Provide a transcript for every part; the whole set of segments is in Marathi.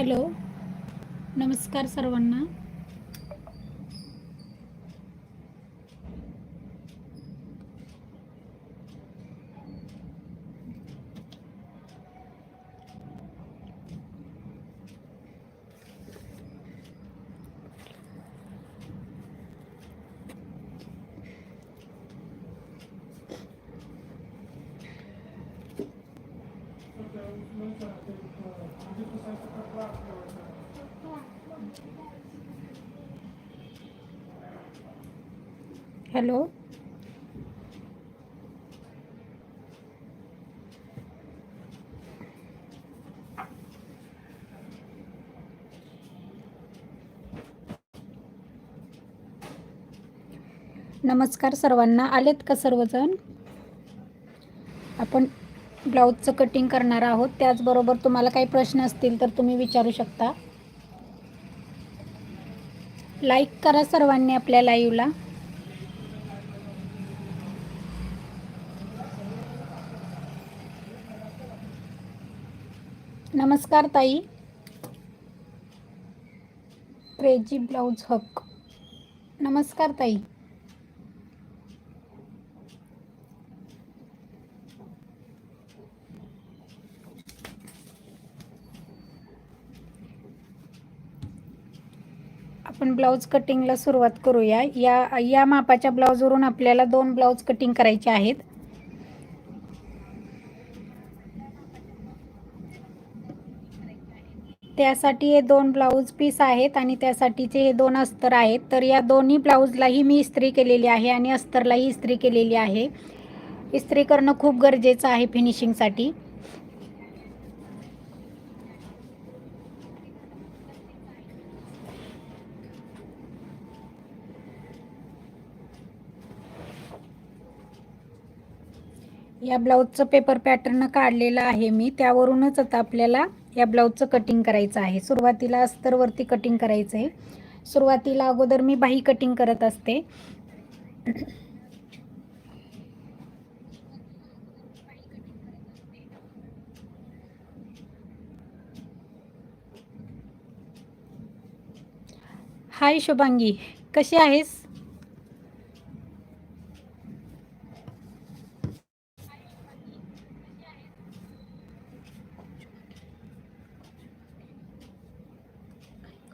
हॅलो. नमस्कार सर्वांना. हॅलो. नमस्कार सर्वांना. आलेत का सर्वजण? आपण ब्लाऊजचं कटिंग करणार आहोत. त्याचबरोबर तुम्हाला काही प्रश्न असतील तर तुम्ही विचारू शकता. लाईक करा सर्वांनी आपल्या लाईव्हला नमस्कार ताई. क्रेजी ब्लाऊज हक नमस्कार ताई. आपण ब्लाऊज कटिंगला सुरुवात करूया. या या मापाच्या ब्लाऊजवरून आपल्याला दोन ब्लाऊज कटिंग करायचे आहेत. त्यासाठी हे दोन ब्लाऊज पीस आहेत आणि त्यासाठीचे हे दोन अस्तर आहेत. तर या दोन्ही ब्लाऊजलाही मी इस्त्री केलेली आहे आणि अस्तरलाही इस्त्री केलेली आहे. इस्त्री करणं खूप गरजेचं आहे फिनिशिंगसाठी या ब्लाऊजचं पेपर पॅटर्न काढलेलं आहे मी. त्यावरूनच आता आपल्याला या ब्लाऊजचं कटिंग करायचं आहे. सुरुवातीला अस्तरवरती कटिंग करायचं आहे. सुरुवातीला अगोदर मी बाही कटिंग करत असते. हाय शुभांगी कशी आहेस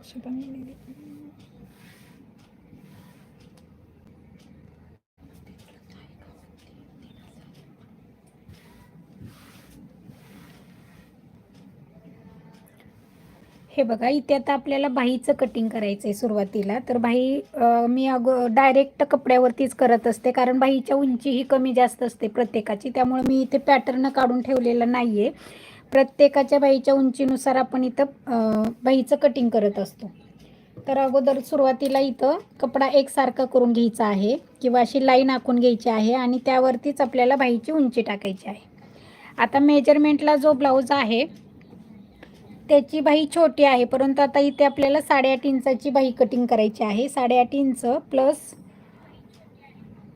शुभांगी हे बघा इथे आता आपल्याला बाहीचं कटिंग करायचं आहे सुरुवातीला. तर बाही मी अगो डायरेक्ट कपड्यावरतीच करत असते कारण बाहीच्या उंची ही कमी जास्त असते प्रत्येकाची. त्यामुळे मी इथे पॅटर्न काढून ठेवलेलं नाही आहे प्रत्येकाच्या बाईच्या उंचीनुसार आपण इथं बाईचं बाहीचं कटिंग करत असतो. तर अगोदर सुरुवातीला इथं कपडा एकसारखा करून घ्यायचा आहे किंवा अशी लाईन आखून घ्यायची आहे आणि त्यावरतीच आपल्याला बाहीची उंची टाकायची आहे. आता मेजरमेंटला जो ब्लाऊज आहे त्याची बाही छोटी आहे परंतु आता इथे आपल्याला साडेआठ इंचाची बाही कटिंग करायची आहे. साडेआठ इंच प्लस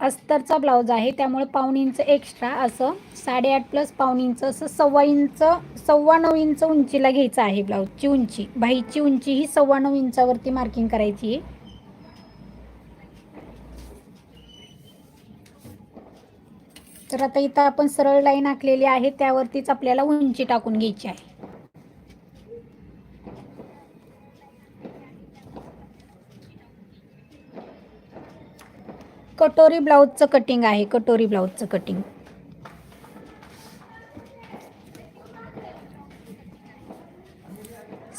अस्तरचा ब्लाऊज आहे. त्यामुळे पाऊण इंच एक्स्ट्रा असं साडेआठ प्लस पाऊण इंच असं सव्वा इंच सव्वा नऊ इंच उंचीला घ्यायचं आहे ब्लाऊजची उंची. बाहीची उंची ही सव्वा नऊ इंचावरती मार्किंग करायची आहे. तर आता इथं आपण सरळ लाईन आखलेली आहे. त्यावरतीच आपल्याला उंची टाकून घ्यायची आहे. कटोरी ब्लाऊजचं कटिंग आहे कटोरी ब्लाऊजचं कटिंग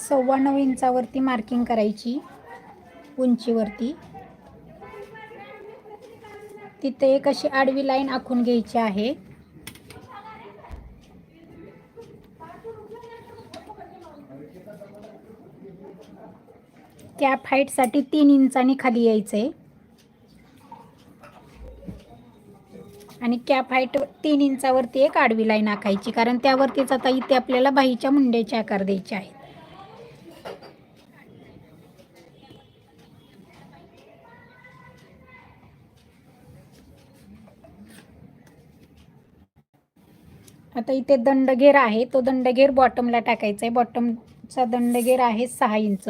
सव्वा नऊ इंचावरती मार्किंग करायची उंचीवरती. तिथे एक अशी आडवी लाईन आखून घ्यायची आहे. कॅप हाईटसाठी तीन इंचाने खाली यायचं आहे आणि कॅप हाईट तीन इंचावरती एक आडवी लाईन आखायची कारण त्यावरतीच आता इथे आपल्याला बाहीच्या मुंड्याचे आकार द्यायचे आहेत. आता इथे दंडघेर आहे तो दंडघेर बॉटमला टाकायचा आहे. बॉटमचा दंडघेर आहे सहा इंच.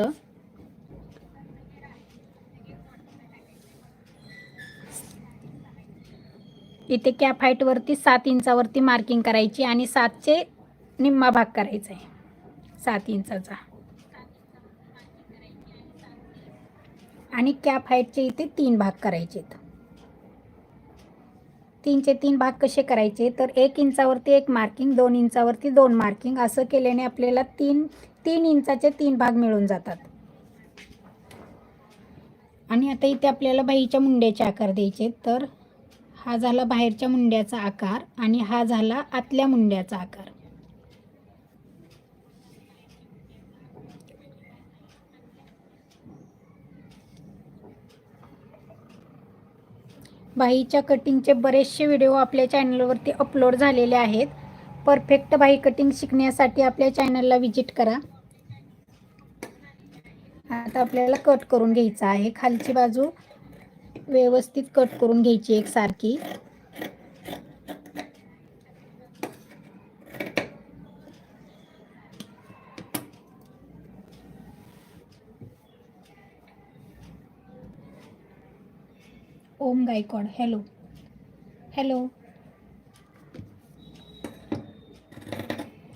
इथे कॅप हाईटवरती सात इंचावरती मार्किंग करायची आणि सातचे निम्मा भाग करायचा. आहे सात इंचाचा. आणि कॅप हाईटचे इथे तीन भाग करायचे आहेत तीनचे तीन भाग कसे करायचे? तर एक इंचावरती एक मार्किंग दोन इंचावरती दोन मार्किंग असं केल्याने आपल्याला तीन तीन इंचाचे तीन भाग मिळून जातात. आणि आता इथे आपल्याला बाईच्या मुंड्याचे आकार द्यायचे तर हा झाला बाहेरच्या मुंड्याचा आकार आणि हा झाला आतल्या मुंड्याचा आकार. बाईच्या कटिंगचे बरेचसे व्हिडिओ आपल्या चॅनलवरती अपलोड झालेले आहेत. परफेक्ट बाई कटिंग शिकण्यासाठी आपल्या चॅनलला व्हिजिट करा. आता आपल्याला कट करून घ्यायचा आहे. खालची बाजू व्यवस्थित कट करून घ्यायची एकसारखी ओम गायकॉड हॅलो. हॅलो.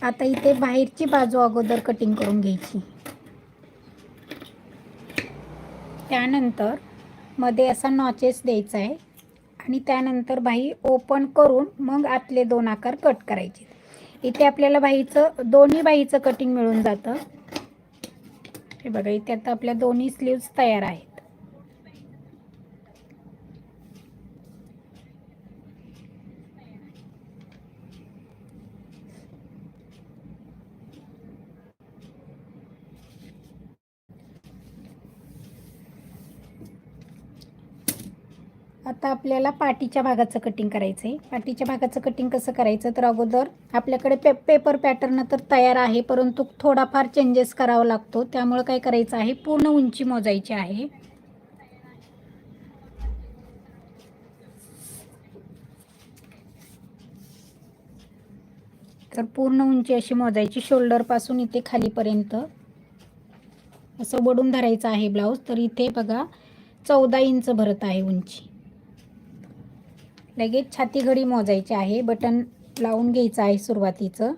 आता इथे बाहेरची बाजू अगोदर कटिंग करून घ्यायची. त्यानंतर मध्ये असा नॉचेस द्यायचा आहे. आणि त्यानंतर बाही ओपन करून मग आतले दोन आकार कट करायचे. इथे आपल्याला बाहीचं दोन्ही बाहीचं कटिंग मिळून जातं. हे बघा इथे आता आपल्या दोन्ही स्लीव्स तयार आहेत. आता आपल्याला पाठीच्या भागाचं कटिंग करायचं आहे पाठीच्या भागाचं कटिंग कसं करायचं? तर अगोदर आपल्याकडे पे पेपर पॅटर्न तर तयार आहे परंतु थोडाफार चेंजेस करावा लागतो. त्यामुळं काय करायचं आहे? पूर्ण उंची मोजायची आहे. तर पूर्ण उंची अशी मोजायची शोल्डरपासून इथे खालीपर्यंत. असं वडून धरायचं आहे ब्लाऊज तर इथे बघा चौदा इंच भरत आहे उंची. लगेच छाती घडी मोजायची आहे बटन लावून घ्यायचं आहे सुरुवातीचं.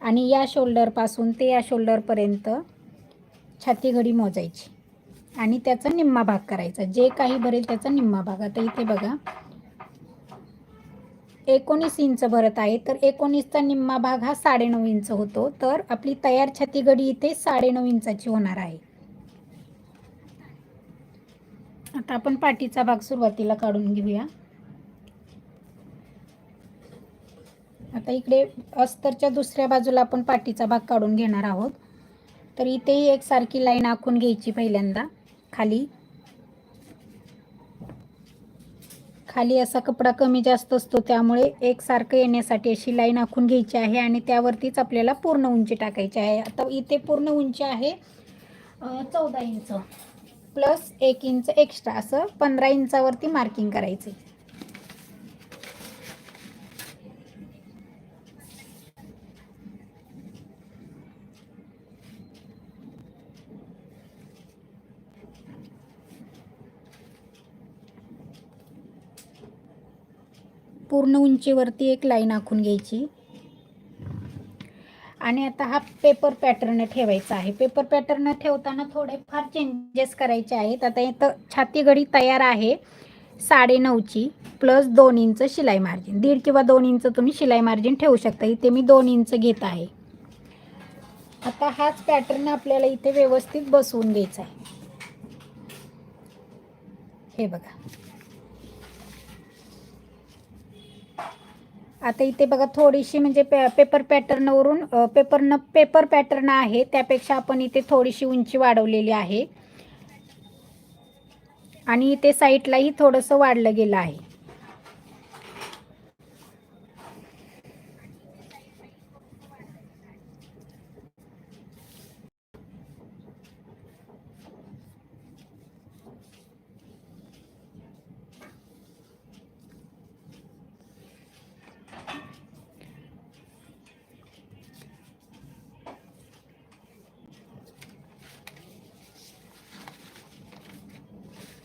आणि या शोल्डरपासून ते या शोल्डरपर्यंत छाती घडी मोजायची. आणि त्याचा निम्मा भाग करायचा. जे काही भरेल त्याचा निम्मा भाग. आता इथे बघा. एकोणीस इंच भरत आहे. तर एकोणीसचा निम्मा भाग हा साडेनऊ इंच होतो. तर आपली तयार छाती घडी इथे साडेनऊ इंचाची होणार आहे. आता आपण पाठीचा भाग सुरुवातीला काढून घेऊया. आता इकडे अस्तरच्या दुसऱ्या बाजूला आपण पाठीचा भाग काढून घेणार आहोत. तर इथेही एक सारखी लाईन आखून घ्यायची पहिल्यांदा. खाली. खाली असा कपडा कमी जास्त असतो त्यामुळे एकसारखं येण्यासाठी अशी लाईन आखून घ्यायची आहे आणि त्यावरतीच आपल्याला पूर्ण उंची टाकायची आहे. आता इथे पूर्ण उंची आहे चौदा इंच. प्लस एक इंच एक्स्ट्रा असं पंधरा इंचावरती मार्किंग करायचं पूर्ण उंचीवरती एक लाईन आखून घ्यायची. आणि आता हा पेपर पॅटर्न ठेवायचा आहे. पेपर पॅटर्न ठेवताना थोडेफार चेंजेस करायचे आहेत. आता इथं छाती घडी तयार आहे. साडेनऊची प्लस दोन इंच शिलाई मार्जिन दीड किंवा दोन इंच तुम्ही शिलाई मार्जिन ठेवू शकता. इथे मी दोन इंच घेत आहे. आता हाच पॅटर्न आपल्याला इथे व्यवस्थित बसवून घ्यायचा आहे. हे बघा. आता इथे बघा थोडीशी म्हणजे पे पेपर पॅटर्नवरून पेपरनं पेपर पॅटर्न आहे. त्यापेक्षा आपण इथे थोडीशी उंची वाढवलेली आहे. आणि इथे साईडलाही थोडंसं वाढलं गेलं आहे.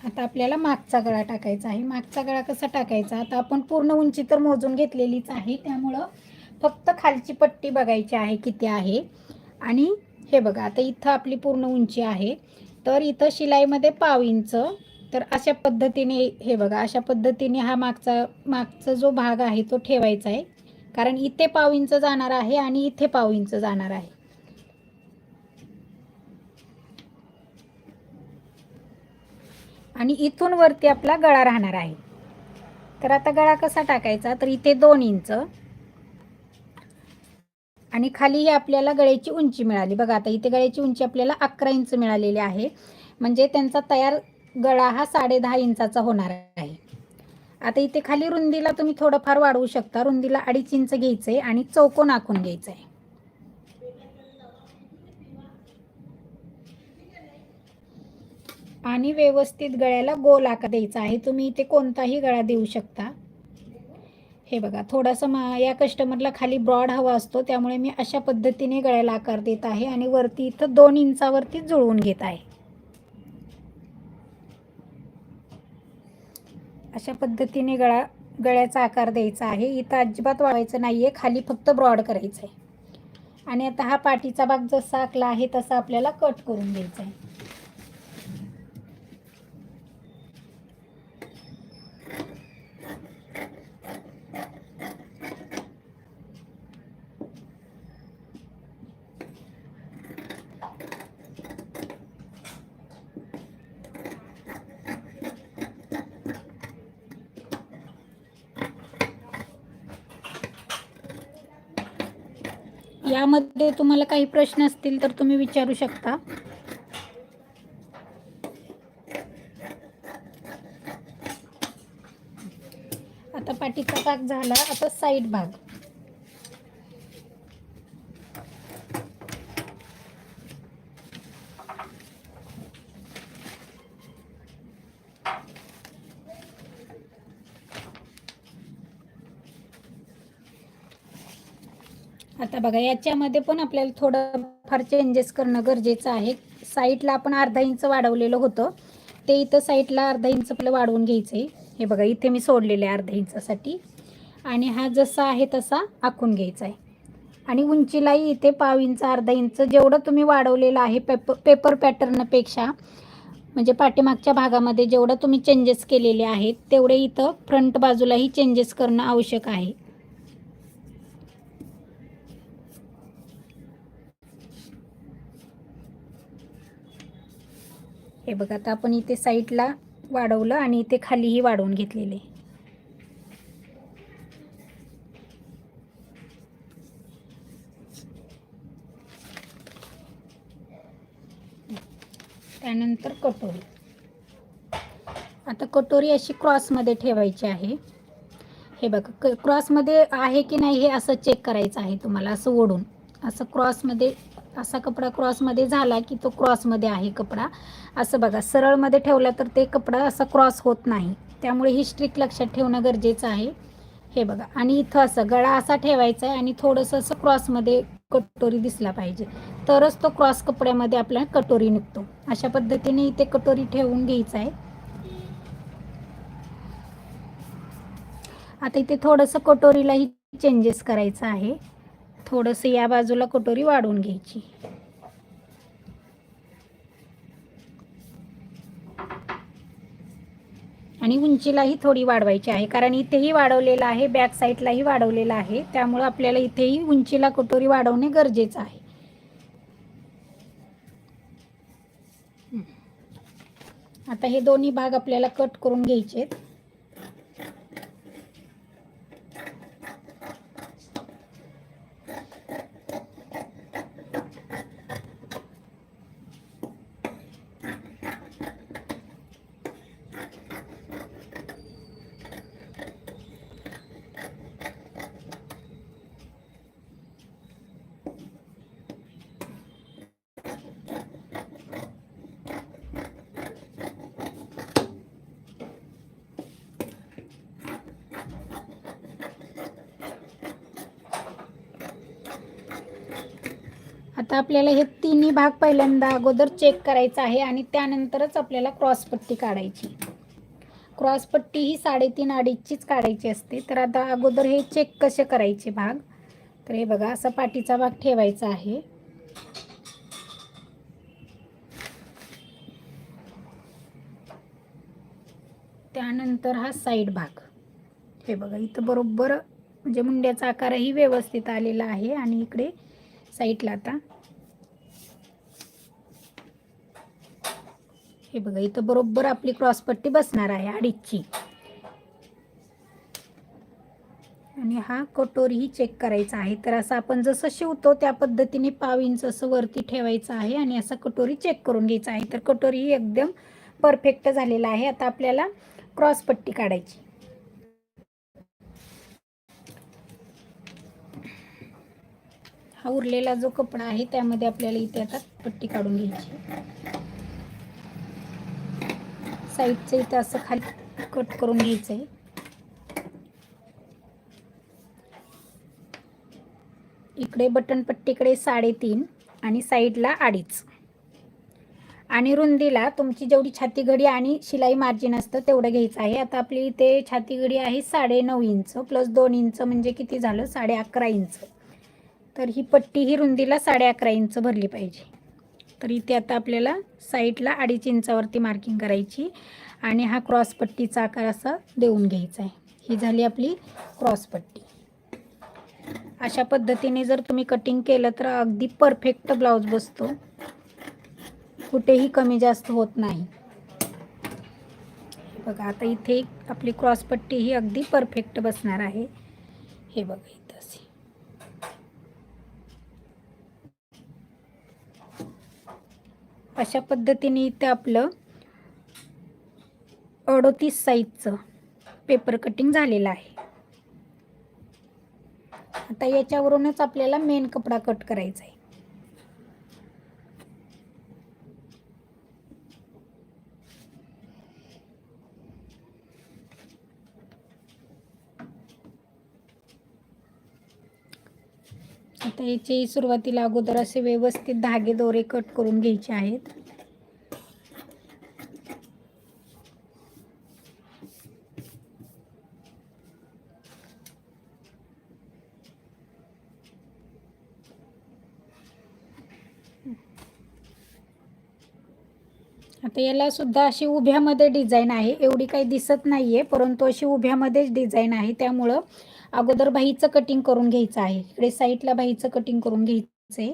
आता आपल्याला मागचा गळा टाकायचा आहे. मागचा गळा कसा टाकायचा? आता आपण पूर्ण उंची तर मोजून घेतलेलीच आहे. त्यामुळं फक्त खालची पट्टी बघायची आहे किती आहे. आणि हे बघा आता इथं आपली पूर्ण उंची आहे. तर इथं शिलाईमध्ये पाव इंच. तर अशा पद्धतीने हे बघा अशा पद्धतीने हा मागचा मागचा जो भाग आहे तो ठेवायचा आहे. कारण इथे पाव इंच जाणार आहे आणि इथे पाव इंच जाणार आहे. आणि इथून वरती आपला गळा राहणार आहे. तर आता गळा कसा टाकायचा? तर इथे दोन इंच. आणि खाली ही आपल्याला गळ्याची उंची मिळाली. बघा आता इथे गळ्याची उंची आपल्याला अकरा इंच मिळालेली आहे. म्हणजे त्यांचा तयार गळा हा साडे दहा इंचाचा होणार आहे. आता इथे खाली रुंदीला तुम्ही थोडंफार वाढवू शकता. रुंदीला अडीच इंच घ्यायचं आहे आणि चौकोन आखून घ्यायचं आहे आणि व्यवस्थित गळ्याला गोल आकार द्यायचा आहे. तुम्ही इथे कोणताही गळा देऊ शकता. हे बघा थोडासा मा या कस्टमरला खाली ब्रॉड हवा असतो. त्यामुळे मी अशा पद्धतीने गळ्याला आकार देत आहे आणि वरती इथं दोन इंचावरती जुळवून घेत आहे. अशा पद्धतीने गळा गळ्याचा आकार द्यायचा आहे. इथं अजिबात वाढवायचं नाही आहे खाली फक्त ब्रॉड करायचं आहे आणि आता हा पाठीचा भाग जसा आखला आहे तसा आपल्याला कट करून द्यायचा आहे. तुम्हाला काही प्रश्न असतील तर तुम्ही विचारू शकता. आता पाठीचा भाग झाला आता साईड भाग. आता बघा याच्यामध्ये पण आपल्याला थोडं फार चेंजेस करणं गरजेचं आहे. साईडला आपण अर्धा इंच वाढवलेलं होतं. ते इथं साईडला अर्धा इंच आपलं वाढवून घ्यायचं आहे हे बघा इथे मी सोडलेलं आहे अर्धा इंचासाठी आणि हा जसा आहे तसा आखून घ्यायचा आहे आणि उंचीलाही इथे पाव इंच अर्धा इंच जेवढं तुम्ही वाढवलेलं आहे पेपर पेपर पॅटर्नपेक्षा म्हणजे पाठीमागच्या भागामध्ये जेवढं तुम्ही चेंजेस केलेले आहेत तेवढे इथं फ्रंट बाजूलाही चेंजेस करणं आवश्यक आहे. हे बघा आता आपण इथे साईडला वाढवलं आणि इथे खालीही वाढवून घेतलेले. त्यानंतर कटोरी. आता कटोरी अशी क्रॉसमध्ये ठेवायची आहे. हे बघा क क्रॉसमध्ये आहे की नाही हे असं चेक करायचं आहे तुम्हाला असं ओढून. असं क्रॉसमध्ये असा कपडा क्रॉसमध्ये झाला की तो क्रॉसमध्ये आहे कपडा. असं बघा सरळमध्ये ठेवला तर ते कपडा असा क्रॉस होत नाही. त्यामुळे ही स्ट्रिक लक्षात ठेवणं गरजेचं आहे. हे बघा आणि इथं असं गळा असा ठेवायचा आहे आणि थोडंसं असं क्रॉसमध्ये कटोरी दिसला पाहिजे. तरच तो क्रॉस कपड्यामध्ये आपल्याला कटोरी निघतो. अशा पद्धतीने इथे कटोरी ठेवून घ्यायचं आहे. आता इथे थोडंसं कटोरीलाही चेंजेस करायचं आहे. थोडंसं या बाजूला कटोरी वाढवून घ्यायची. आणि उंचीलाही थोडी वाढवायची आहे कारण इथेही वाढवलेलं आहे बॅक साईडलाही वाढवलेलं आहे. त्यामुळं आपल्याला इथेही उंचीला कटोरी वाढवणे गरजेचं आहे. आता हे दोन्ही भाग आपल्याला कट करून घ्यायचे आहेत आता आपल्याला हे तिन्ही भाग पहिल्यांदा अगोदर चेक करायचा आहे आणि त्यानंतरच आपल्याला क्रॉसपट्टी काढायची. क्रॉसपट्टी ही साडेतीन अडीचचीच काढायची असते. तर आता अगोदर हे चेक कसे करायचे भाग? तर हे बघा असा पाठीचा भाग ठेवायचा आहे. त्यानंतर हा साईड भाग. हे बघा इथं बरोबर म्हणजे मुंड्याचा आकारही व्यवस्थित आलेला आहे आणि इकडे साईडला आता. हे बघा इथं बरोबर आपली क्रॉसपट्टी बसणार आहे अडीचची. आणि हा कटोरीही चेक करायचा आहे. तर असं आपण जसं शिवतो त्या पद्धतीने पाव इंच असं वरती ठेवायचं आहे आणि असं कटोरी चेक करून घ्यायचा आहे. तर कटोरीही एकदम परफेक्ट झालेला आहे. आता आपल्याला क्रॉसपट्टी काढायची. हा उरलेला जो कपडा आहे त्यामध्ये आपल्याला इथे आता पट्टी काढून घ्यायची साईडचं इथं असं खाली कट करून घ्यायचं आहे. इकडे बटन पट्टीकडे साडेतीन आणि साईडला अडीच. आणि रुंदीला तुमची जेवढी छाती घडी आणि शिलाई मार्जिन असतं तेवढं घ्यायचं आहे. आता आपली इथे छाती घडी आहे साडे नऊ इंच प्लस दोन इंच म्हणजे किती झालं? साडे अकरा इंच. तर ही पट्टी ही रुंदीला साडे अकरा इंच भरली पाहिजे. तर इथे आता आपल्याला साईडला अडीच इंचावरती मार्किंग करायची आणि हा क्रॉस पट्टीचा आकार असा देऊन घ्यायचा आहे. ही झाली आपली क्रॉस पट्टी. अशा पद्धतीने जर तुम्ही कटिंग केलं तर अगदी परफेक्ट ब्लाऊज बसतो. कुठेही कमी जास्त होत नाही. बघा आता इथे आपली क्रॉस पट्टी ही अगदी परफेक्ट बसणार आहे. हे बघा इथं असे अशा पद्धतीने इथं आपलं अडोतीस साईजचं पेपर कटिंग झालेलं आहे. आता याच्यावरूनच आपल्याला मेन कपडा कट करायचा आहे. आता याचे सुरुवातीला अगोदर असे व्यवस्थित धागे दोरे कट करून घ्यायचे आहेत. आता याला सुद्धा अशी उभ्यामध्ये डिझाईन आहे. एवढी काही दिसत नाहीये परंतु अशी उभ्यामध्येच डिझाईन आहे. त्यामुळं अगोदर बाहीचं कटिंग करून घ्यायचं आहे. इकडे साईडला बाहीचं कटिंग करून घ्यायचं आहे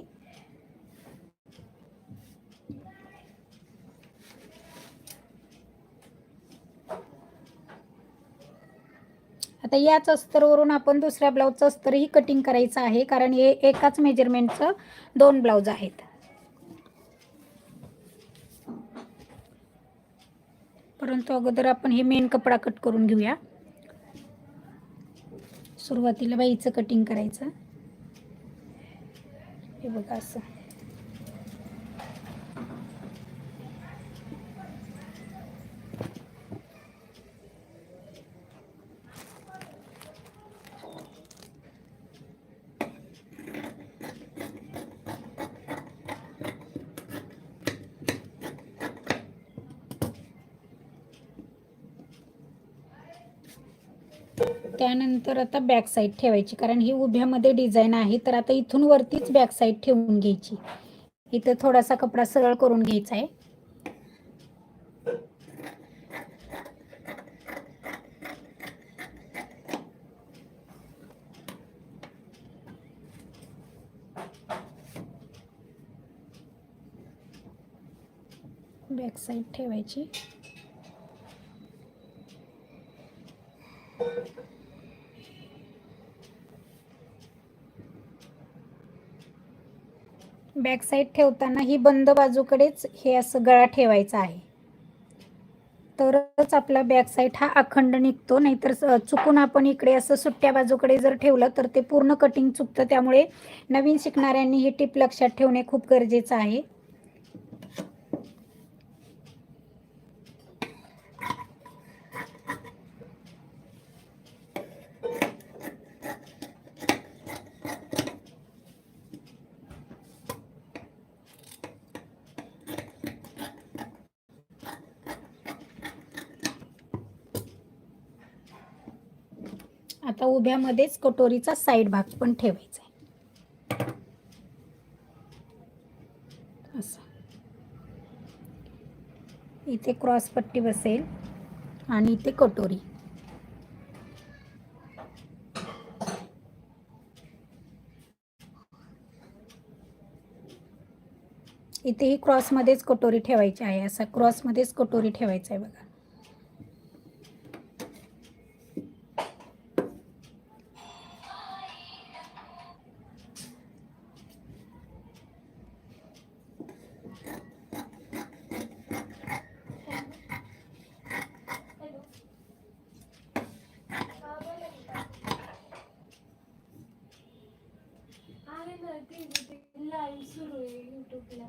आता याच अस्तरवरून आपण दुसऱ्या ब्लाऊजचं अस्तरही कटिंग करायचं आहे कारण हे एकाच मेजरमेंटचं दोन ब्लाऊज आहेत. परंतु अगोदर आपण हे मेन कपडा कट करून घेऊया. सुरुवातीला बाईचं कटिंग करायचं. हे बघा असं. त्यानंतर आता बॅक साईड ठेवायची. कारण ही उभ्यामध्ये डिझाईन आहे तर आता इथून वरतीच बॅक साईड ठेवून घ्यायची. इथं थोडासा कपडा सरळ करून घ्यायचा आहे. बॅक साईड ठेवायची. बॅक साईड ठेवताना ही बंद बाजूकडेच हे असं गळा ठेवायचा आहे. तरच आपला बॅक साईड हा अखंड निघतो नाहीतर चुकून आपण इकडे असं सुट्ट्या बाजूकडे जर ठेवलं तर ते पूर्ण कटिंग चुकतं. त्यामुळे नवीन शिकणाऱ्यांनी ही टीप लक्षात ठेवणे खूप गरजेचं आहे आता उभ्यामध्येच कटोरीचा साईड भाग पण ठेवायचा आहे. असं. इथे क्रॉस पट्टी बसेल आणि इथे कटोरी. इथेही क्रॉसमध्येच कटोरी ठेवायची आहे. असा क्रॉसमध्येच कटोरी ठेवायचा आहे बघा. आहे ना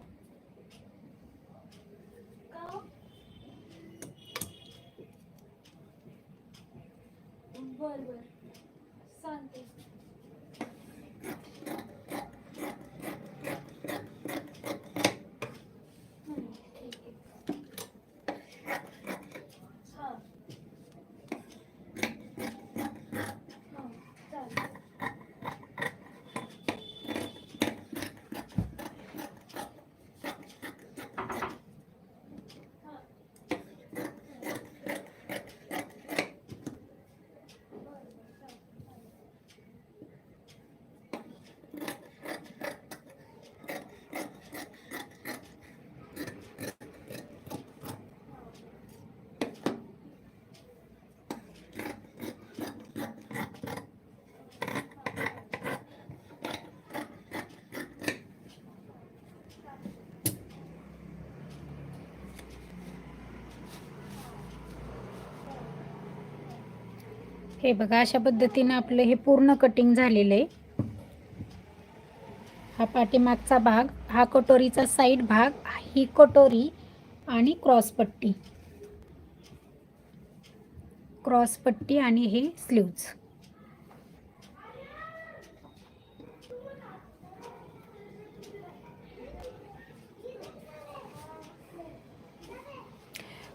हे बघा अशा पद्धतीनं आपलं हे पूर्ण कटिंग झालेलं आहे. हा पाठीमागचा भाग हा कटोरीचा साईड भाग ही कटोरी आणि क्रॉसपट्टी क्रॉसपट्टी आणि हे स्लीव्ज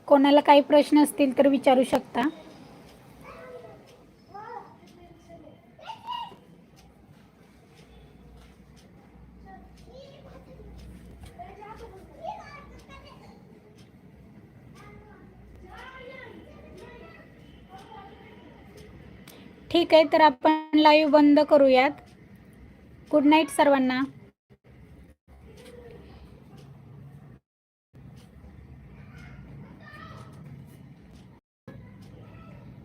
कोणाला काही प्रश्न असतील तर विचारू शकता. ठीक आहे तर आपण लाईव्ह बंद करूयात. गुड नाईट सर्वांना.